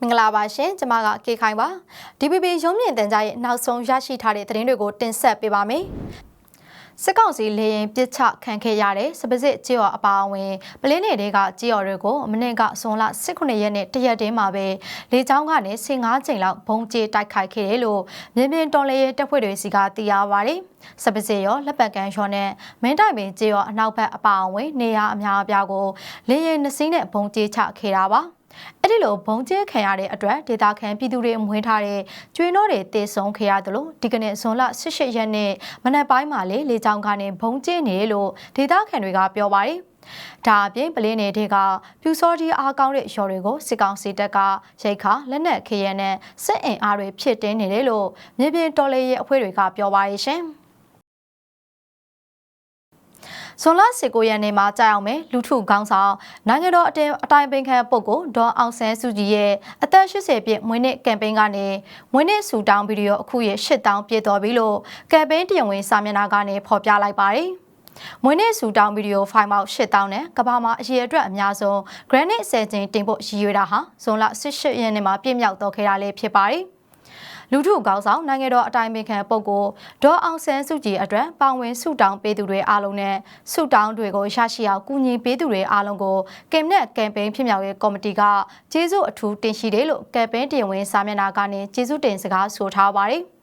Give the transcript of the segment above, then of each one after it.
မင်္ဂလာပါရှင်ကျမကကေခိုင်ပါ DPP ရုံးမြင့်တန်ကြားရဲ့နောက်ဆုံးရရှိထားတဲ့သတင်းတွေကိုတင်ဆက်ပေးပါမယ်စစ်ကောင်စီလေရင်ပစ်ချခံခဲ့ရတဲ့စပစစ်ကြေးော်အပါအဝင်ပလင်းတွေကကြေးော်တွေကိုမနေ့ကဇွန်လ18ရက်နေ့တရက်တည်းမှာပဲလေကြောင်းကနေ15ချိန်လောက်ဘုံကျတိုက်ခိုက်ခဲ့တယ်လို့မြင်းမြင်းတော်လေတပ်ဖွဲ့တွေစီကသိရပါတယ်။စပစစ်ရောလက်ပတ်ကန်ရောနဲ့မင်းတိုင်ပင်ကြေးော်အနောက်ဘက်အပါအဝင် နေရာအများအပြားကိုလေရင်နှစင်းနဲ့ဘုံကျချခဲ့တာပါ။ အဲ့ဒီလိုဘုံကျဲခံရတဲ့အတွက်ဒေတာခန်ပြည်သူတွေမွေးထားတဲ့ကျွေးနောတွေတည်ဆုံခဲ့ရတယ်လို့ဒီကနေ့ဇွန်လ18ရက်နေ့မနက်ပိုင်းမှာလေလေကြောင်းကနေဘုံကျဲနေလို့ဒေတာခန်တွေကပြောပါတယ်ဒါအပြင်ပလင်းနေတဲ့ကပြူစောဒီအားကောင်းတဲ့ရော်တွေကိုစစ်ကောင်စီတပ်ကရိတ်ခါလက်နက်ခရဲနဲ့စစ်အင်အားတွေဖြစ်တင်းနေတယ်လို့မြေပြင်တော်လေရဲ့အဖွဲ့တွေကပြောပါရဲ့ရှင်။ ဇွန်လ19ရက်နေ့မှာကြာအောင်မယ်လူထုခေါင်းဆောင်နိုင်ငံတော်အတင်းအတိုင်းပင်ခံပုဂ္ဂိုလ်ဒေါ်အောင်ဆန်းစုကြည်ရဲ့အသက်80ပြည့်မွေးနေ့ကမ်ပိန်းကနေမွေးနေ့ဆူတောင်းဗီဒီယိုအခုရဲ့8000ပြည့်တော်ပြီလို့ကမ်ပိန်းတရားဝင်စာမျက်နှာကနေဖော်ပြလိုက်ပါတယ်။မွေးနေ့ဆူတောင်းဗီဒီယိုဖိုင်ပေါက်8000နဲ့ကဘာမှာအရေးအတွက်အများဆုံး Granite 10ကျင်းတင်ဖို့ရည်ရွယ်တာဟာဇွန်လ18ရက်နေ့မှာပြည့်မြောက်တော့ခဲ့တာလည်းဖြစ်ပါတယ်။ လူထုကောင်းဆောင်နိုင်ငံတော်အတိုင်ပင်ခံပုဂ္ဂိုလ်ဒေါ်အောင်ဆန်းစုကြည်အတွက်ပါဝင်ဆုတောင်းပေးသူတွေအားလုံးနဲ့ဆုတောင်းတွေကိုရရှိအောင်ကူညီပေးသူတွေအားလုံးကိုကင်မနဲ့ကမ်ပိန်းဖြစ်မြောက်ရေးကော်မတီကကျေးဇူးအထူးတင်ရှိတယ်လို့ကမ်ပိန်းတင်ဝင်စာမျက်နှာကနေကျေးဇူးတင်စကားဆိုထားပါတယ်။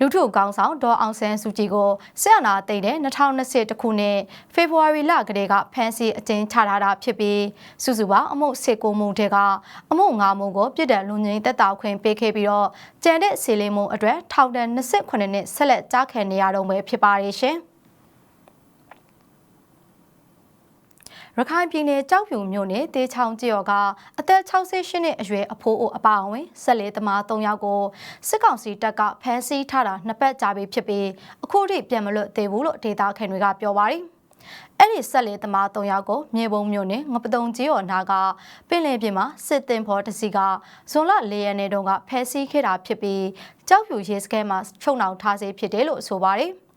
လူထုကောင်းဆောင်ဒေါ်အောင်ဆန်းစုကြည်ကိုဆက်အနာသိတဲ့2020ခုနှစ်ဖေဖော်ဝါရီလကတည်းကဖမ်းဆီးအကျဉ်းချထားတာဖြစ်ပြီးစုစုပေါင်းအမှု19မှုတည်းကအမှု9မှုကိုပြစ်ဒဏ်လူငင်းတက်တာခွင့်ပေးခဲ့ပြီးတော့ကြံတဲ့စီလင်းမှုအတွက်ထောင်ဒဏ်28နှစ်ဆက်လက်ကြားခံနေရတော့မယ်ဖြစ်ပါရဲ့ရှင်။ ရခိုင်ပြည်နယ်ကြောက်ဖြူမြို့နယ်တေချောင်းကျေးရွာကအသက်68နှစ်အရွယ်အဖိုးအိုအပါအဝင်ဆက်လက်သမား3ယောက်ကိုစစ်ကောင်စီတပ်ကဖမ်းဆီးထားတာနှစ်ပတ်ကြာပြီဖြစ်ပြီးအခုထိပြန်မလွတ်သေးဘူးလို့ဒေတာခင်တွေကပြောပါတယ်။အဲ့ဒီဆက်လက်သမား3ယောက်ကိုမြေပုံမြို့နယ်ငပတုံကျေးရွာနာကပင်လယ်ပြင်မှာစစ်တင်ဖော်တစီကဇွန်လ၄ရက်နေ့တုန်းကဖမ်းဆီးခဲ့တာဖြစ်ပြီးကြောက်ဖြူရဲစခန်းမှာချုပ်နှောင်ထားစေဖြစ်တယ်လို့ဆိုပါတယ်။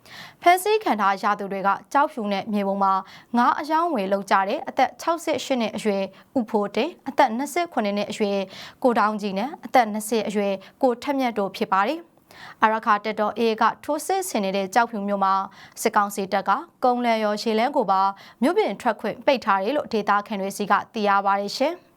ဖန်ဆီးခံထားရသူတွေကကြောက်ဖြူနဲ့မြေပုံမှာငါးအယောင်းဝယ်လောက်ကြတဲ့အသက်68နှစ်အရွယ်ဥဖိုးတင်အသက်29နှစ်အရွယ်ကိုတောင်းကြီးနဲ့အသက်20အရွယ်ကိုထက်မြတ်တို့ဖြစ်ပါတယ်အရခါတက်တော်အေးကထိုးစစ်ဆင်နေတဲ့ကြောက်ဖြူမြို့မှာစစ်ကောင်စီတပ်ကကုန်းလယ်ရောရှေလန်းကိုပါမြို့ပြင်ထွက်ခွင့်ပိတ်ထားတယ်လို့ဒေတာခန်တွေစီကသိရပါတယ်ရှင်။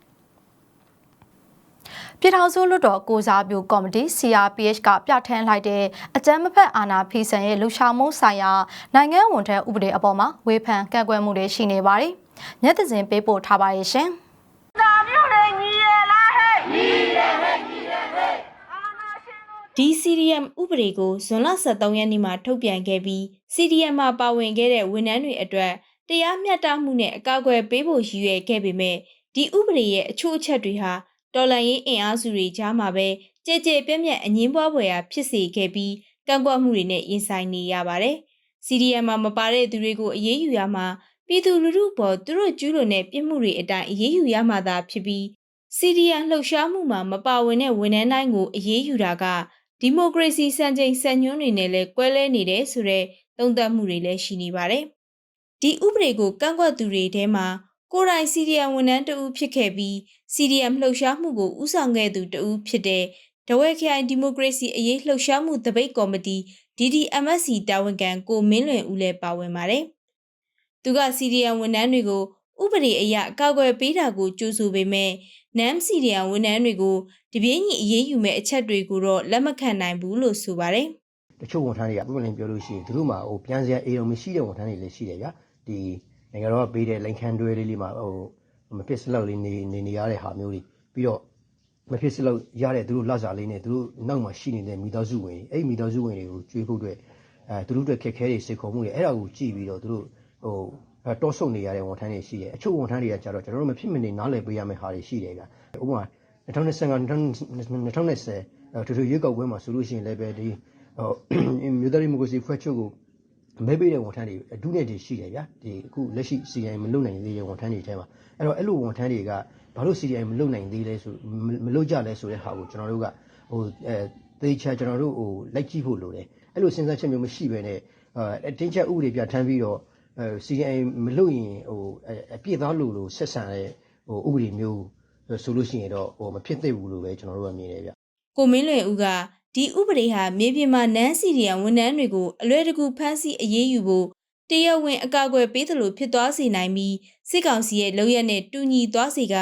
ပြည်ထောင်စုလွှတ်တော်ကိုစားပြုကော်မတီ CRPH ကပြဋ္ဌာန်းလိုက်တဲ့အကြမ်းမဖက်အာဏာဖီဆန်ရဲ့လှုပ်ရှားမှုဆိုင်ရာနိုင်ငံဝန်ထမ်းဥပဒေအပေါ်မှာဝေဖန်ကန့်ကွက်မှုတွေရှိနေပါတယ်။ညက်သစင်ပေးပို့ထားပါရဲ့ရှင်။တာမြို့လေညီရလားဟဲ့ညီရဟဲ့ညီရဟဲ့ဒီ CDM ဥပဒေကိုဇွန်လ23ရက်နေ့မှာထုတ်ပြန်ခဲ့ပြီး CDM မှာပါဝင်ခဲ့တဲ့ဝန်ထမ်းတွေအတွက်တရားမျှတမှုနဲ့အကောက်အကွယ်ပေးဖို့ရည်ရွယ်ခဲ့ပေမဲ့ဒီဥပဒေရဲ့အချို့အချက်တွေဟာ တော်လန်ရေးအင်အားစုတွေကြားမှာပဲကြဲကြဲပြက်ပြက်အငင်းပွားဖွယ်ရာဖြစ်စေခဲ့ပြီးကန့်ကွက်မှုတွေနဲ့ရင်ဆိုင်နေရပါတယ်။ CDM မှာမပါတဲ့သူတွေကိုအရေးယူရမှာပြည်သူလူထုပေါ်သူတို့ကျူးလွန်တဲ့ပြစ်မှုတွေအတိုင်းအရေးယူရမှာသာဖြစ်ပြီး CDM လှုပ်ရှားမှုမှာမပါဝင်တဲ့ဝန်ထမ်းတိုင်းကိုအရေးယူတာကဒီမိုကရေစီစံချိန်စံညွှန်းတွေနဲ့လည်းကွဲလဲနေတယ်ဆိုတဲ့သုံးသပ်မှုတွေလည်းရှိနေပါတယ်။ဒီဥပဒေကိုကန့်ကွက်သူတွေထဲမှာ ကိုယ်တိုင် CDM ဝန်ထမ်းတဦးဖြစ်ခဲ့ပြီး CDM လှုပ်ရှားမှုကိုဦးဆောင်ခဲ့သူတဦးဖြစ်တဲ့ဒဝဲခရိုင်ဒီမိုကရေစီအရေးလှုပ်ရှားမှုတပိတ်ကော်မတီ DDMSC တာဝန်ခံကိုမင်းလွင်ဦးလည်းပါဝင်ပါတယ်။သူက CDM ဝန်ထမ်းတွေကိုဥပဒေအရအကောက်အကွယ်ပေးတာကိုကြိုးဆိုပေမဲ့ NAM CDM ဝန်ထမ်းတွေကိုတပြင်းညီအရေးယူမဲ့အချက်တွေကိုတော့လက်မခံနိုင်ဘူးလို့ဆိုပါတယ်။တချို့ဝန်ထမ်းတွေကပုံမှန်ပြောလို့ရှိရင်သူတို့မှာဟိုပြန်စရာအေးအောင်မရှိတဲ့ဝန်ထမ်းတွေလည်းရှိတယ်ဗျာဒီ နိုင်ငံတော်ကပေးတဲ့လိုင်ခံတွဲလေးလေးမှာဟိုမဖြစ်စလောက်လေးနေနေနေရတဲ့ဟာမျိုးတွေပြီးတော့မဖြစ်စလောက်ရတဲ့သူတို့လက်စားလေးနဲ့သူတို့နောက်မှာရှိနေတဲ့မိသားစုဝင်တွေအဲ့မိသားစုဝင်တွေကိုကြွေးဖို့အတွက်အဲသူတို့အတွက်ခက်ခဲတွေစိတ်ခေါ်မှုတွေအဲ့ဒါကိုကြည့်ပြီးတော့သူတို့ဟိုတောဆုတ်နေရတဲ့ဝန်ထမ်းတွေရှိတယ်အချို့ဝန်ထမ်းတွေကကြတော့ကျွန်တော်တို့မဖြစ်မနေနားလည်ပေးရမယ့်ဟာတွေရှိတယ်ဗျဥပမာ2025 2020ထူထူရွေးကောက်ပွဲမှာဆိုလို့ရှိရင်လည်းပဲဒီဟိုမြို့သားဒီမိုကရေစီဖွဲ့ချုပ်ကို မဲပေးတဲ့ဝန်ထမ်းတွေအဒုနဲ့တည်းရှိတယ်ဗျာဒီအခုလက်ရှိ CI မလုပ်နိုင်သေးတဲ့ဝန်ထမ်းတွေထဲမှာအဲ့တော့အဲ့လိုဝန်ထမ်းတွေကဘာလို့ CI မလုပ်နိုင်သေးလဲဆိုမလုပ်ကြလဲဆိုတဲ့ဟာကိုကျွန်တော်တို့ကဟိုအဲသေချာကျွန်တော်တို့ဟိုလိုက်ကြည့်ဖို့လိုတယ်အဲ့လိုစဉ်းစားချက်မျိုးမရှိဘဲနဲ့အဲတင်းချက်ဥပဒေပြဋ္ဌာန်းပြီးတော့အဲ CI မလုပ်ရင်ဟိုအပြည့်သားလို့လို့ဆက်ဆံတဲ့ဟိုဥပဒေမျိုးဆိုလို့ရှိရင်တော့ဟိုမဖြစ်သင့်ဘူးလို့ပဲကျွန်တော်တို့ကမြင်တယ်ဗျကိုမင်းလွင်ဦးက ဒီဥပဒေဟာမြေပြင်မှာနန်းစီရီယံဝန်ထမ်းတွေကိုအလွယ်တကူဖမ်းဆီးအရေးယူဖို့တရားဝင်အကာအကွယ်ပေးသလိုဖြစ်သွားစေနိုင်ပြီးစစ်ကောင်စီရဲ့လုပ်ရက်နဲ့တူညီသွားစေက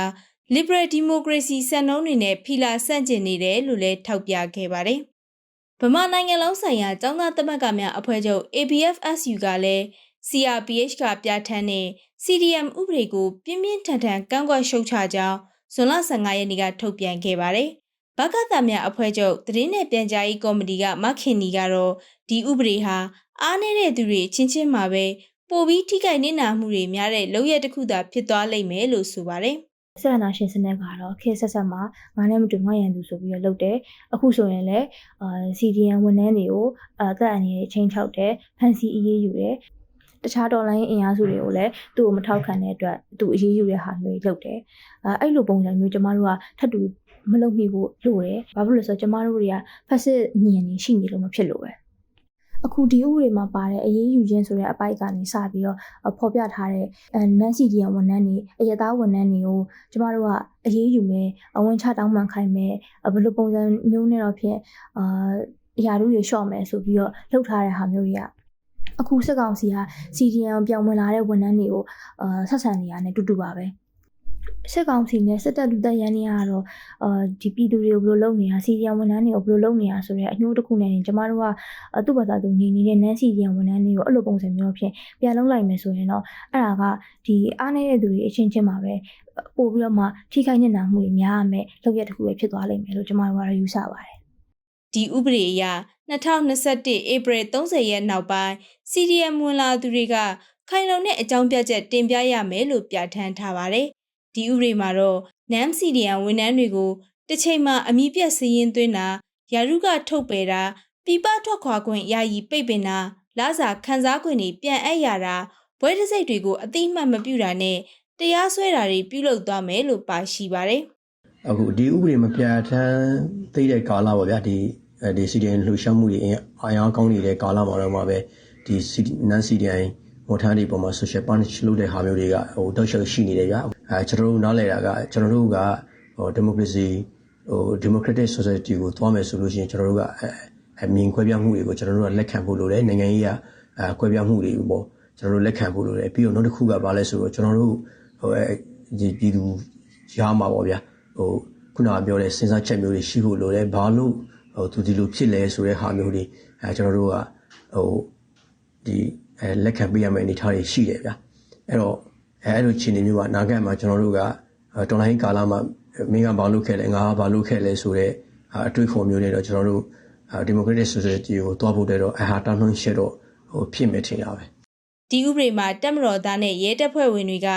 liberal democracy စံနှုန်းတွေနဲ့ဖီလာဆန့်ကျင်နေတယ်လို့လည်းထောက်ပြခဲ့ပါတယ်။ဗမာနိုင်ငံလုံးဆိုင်ရာចောင်းသားသမဂ္ဂများအဖွဲ့ချုပ် ABFSU ကလည်း CRPH ကပြဋ္ဌာန်းတဲ့ CDM ဥပဒေကိုပြင်းပြင်းထန်ထန်ကန့်ကွက်ရှုတ်ချကြောင်းဇွန်လ15ရက်နေ့ကထုတ်ပြန်ခဲ့ပါတယ်။ဘ ကသများအဖွဲ့ချုပ်သတင်းနဲ့ပြန်ကြားရေးကော်မတီကမခင်နီကတော့ဒီဥပဒေဟာအားနည်းတဲ့သူတွေချင်းချင်းမှာပဲပိုပြီးထိခိုက်နစ်နာမှုတွေများတဲ့လုပ်ရက်တစ်ခုသာဖြစ်သွားလိမ့်မယ်လို့ဆိုပါတယ်။ဆရာနာရှင်စနစ်ကတော့ခေတ်ဆက်ဆက်မှာငါနဲ့မတူငါရန်သူဆိုပြီးတော့လုပ်တယ်အခုဆိုရင်လည်းအာ CDN ဝန်ထမ်းတွေကိုအသက်အန္တရာယ်ချင်းချောက်တယ်ဖန်စီအရေးယူတယ်တခြားတော်လိုင်းအင်အားစုတွေကိုလည်းသူ့ကိုမထောက်ခံတဲ့အတွက်သူအရေးယူတဲ့ဟာမျိုးတွေလုပ်တယ်အဲအဲ့လိုပုံစံမျိုးကျမတို့ကထပ်တူ မလုပ်မိဖို့လိုတယ်ဘာဖြစ်လို့လဲဆိုတော့ကျမတို့တွေကဖက်စစ်ညင်နေရှိနေလို့မဖြစ်လို့ပဲအခုဒီဥပဒေမှာပါတဲ့အရေးယူခြင်းဆိုတဲ့အပိုက်ကနေစပြီးတော့အဖော်ပြထားတဲ့အဲနန်စီဒီယန်ဝန်ထမ်းတွေအရသားဝန်ထမ်းတွေကိုကျမတို့ကအရေးယူမယ်အဝင်ချတောင်းပန်ခိုင်းမယ်အဘယ်လိုပုံစံမျိုးနဲ့တော့ဖြင့်အာအရာတို့တွေရှော့မယ်ဆိုပြီးတော့လှုပ်ထားတဲ့ဟာမျိုးတွေကအခုစစ်ကောင်စီက CDN ပြောင်းဝင်လာတဲ့ဝန်ထမ်းတွေကိုအာဆက်ဆံနေရတယ်တူတူပါပဲ စစ်ကောင်စီနဲ့စစ်တပ်လူသက်ရန်နေရတော့အာဒီပြည်သူတွေကိုဘယ်လိုလုပ်နေတာ CDN ဝန်ထမ်းတွေကိုဘယ်လိုလုပ်နေတာဆိုတဲ့အညှိုးတစ်ခုနဲ့ကျမတို့ကအသူ့ဘာသာသူနေနေတဲ့ NaN CDN ဝန်ထမ်းတွေကိုအဲ့လိုပုံစံမျိုးဖြင့်ပြန်လုပ်လိုက်မယ်ဆိုရင်တော့အဲ့ဒါကဒီအားနေတဲ့သူတွေအချင်းချင်းမှာပဲပို့ပြီးတော့မှထိခိုက်ညစ်နာမှုတွေများရမယ်လောက်ရက်တစ်ခုပဲဖြစ်သွားလိမ့်မယ်လို့ကျွန်မတို့ကတော့ယူဆပါတယ်ဒီဥပဒေအရ2021ဧပြီ30ရက်နောက်ပိုင်း CDM ဝင်လာသူတွေကခိုင်လုံတဲ့အကြောင်းပြချက်တင်ပြရမယ်လို့ပြဋ္ဌာန်းထားပါတယ်။ ဒီဥပဒေမှာတော့ NAM CDM ဝန်ထမ်းတွေကိုတစ်ချိန်မှာအမိပြတ်စည်ရင်သွင်းတာယာရုကထုတ်ပယ်တာပြပထွက်ခွာခွင့်ယာယီပိတ်ပင်တာလစာခန်းစားခွင့်တွေပြန်အပ်ရတာဘွဲတစိတ်တွေကိုအတိအမှတ်မပြုတာနဲ့တရားစွဲတာတွေပြုလုပ်သွားမယ်လို့ပါရှိပါတယ်။အခုဒီဥပဒေမပြဋ္ဌာန်းသေးတဲ့ကာလပေါ့ဗျာဒီအဲဒီ CDN လှူရှားမှုတွေအင်အာရကောင်းနေတဲ့ကာလမှာတော့မှာပဲဒီ non CDN ဝန်ထမ်းတွေပေါ်မှာ social punish လုပ်တဲ့ဟာမျိုးတွေကဟိုတောက်လျှောက်ရှိနေတယ်ဗျာ အဲကျွန်တော်တို့နားလည်တာကကျွန်တော်တို့ကဟို democracy ဟို democratic society ကိုသွားမယ်ဆိုလို့ရှိရင်ကျွန်တော်တို့ကအဲအမြင်ခွဲပြားမှုတွေကိုကျွန်တော်တို့ကလက်ခံဖို့လိုတယ်နိုင်ငံရေးကအဲခွဲပြားမှုတွေပေါ့ကျွန်တော်တို့လက်ခံဖို့လိုတယ်ပြီးတော့နောက်တစ်ခုကဘာလဲဆိုတော့ကျွန်တော်တို့ဟိုအဲဒီပြည်သူရားမှာပေါ့ဗျာဟိုခုနကပြောတဲ့စဉ်းစားချက်မျိုးတွေရှိဖို့လိုတယ်ဘာလို့ဟိုသူဒီလိုဖြစ်လဲဆိုတဲ့ဟာမျိုးတွေအဲကျွန်တော်တို့ကဟိုဒီအဲလက်ခံပေးရမယ့်အနေအထားတွေရှိတယ်ဗျာအဲ့တော့ အဲအဲ့လိုခြေအနေမျိုးကနာဂတ်မှာကျွန်တော်တို့ကတော်လိုင်းကာလမှာမင်းကဘာလုပ်ခဲ့လဲငါကဘာလုပ်ခဲ့လဲဆိုတော့အတွေ့အခေါ်မျိုးတွေတော့ကျွန်တော်တို့ democratic society ကိုတွားဖို့တဲ့တော့အဟာတာနှုံးရှက်တော့ဟိုဖြစ်မယ်ထင်တာပဲဒီဥပဒေမှာတက်မတော်သားနဲ့ရဲတပ်ဖွဲ့ဝင်တွေက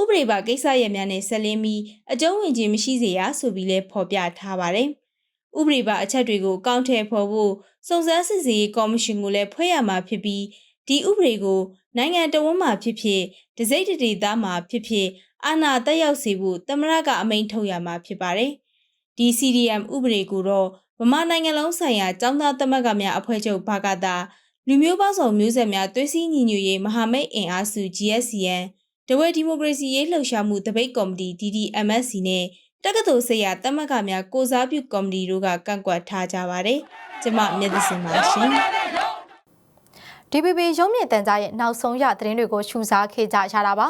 ဥပဒေပါကိစ္စရပ်များနဲ့ဆက်လင်းပြီးအကျုံးဝင်ခြင်းမရှိစေရဆိုပြီးလဲဖော်ပြထားပါတယ်။ဥပဒေပါအချက်တွေကိုကောင်းထည့်ဖော်ဖို့စုံစမ်းစစ်ဆေးရေးကော်မရှင်ကိုလည်းဖွဲ့ရမှာဖြစ်ပြီး ဒီဥပဒေကိုနိုင်ငံတော်ဝန်မှဖြစ်ဖြစ်ဒစိမ့်တတိသားမှာဖြစ်ဖြစ်အာဏာတက်ရောက်စေဖို့တမရကအမိန့်ထုတ်ရမှာဖြစ်ပါတယ်။ဒီ CDM ဥပဒေကိုတော့ဗမာနိုင်ငံလုံးဆိုင်ရာចောင်းသားသမဂ္ဂများအဖွဲ့ချုပ်ဘာကသာလူမျိုးပေါင်းစုံမျိုးဆက်များသွေးစည်းညီညွတ်ရေးမဟာမိတ်အင်အားစု GSCN တဝဲဒီမိုကရေစီရေးလှုပ်ရှားမှုတပိတ်ကော်မတီ DDMSC နဲ့တက္ကသိုလ်ဆေးရတမကများကိုစားပြုကော်မတီတို့ကကန့်ကွက်ထားကြပါတယ်။ကျမမြတ်သစင်ပါရှင်။ DPP ရုံးမြင့်တန်ကြားရဲ့နောက်ဆုံးရသတင်းတွေကိုရှုစားခဲ့ကြရတာပါ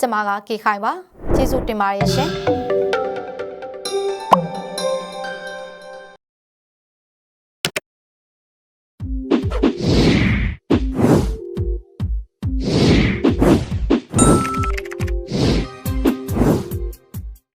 ကျမကကေခိုင်ပါကျေးဇူးတင်ပါတယ်ရှင်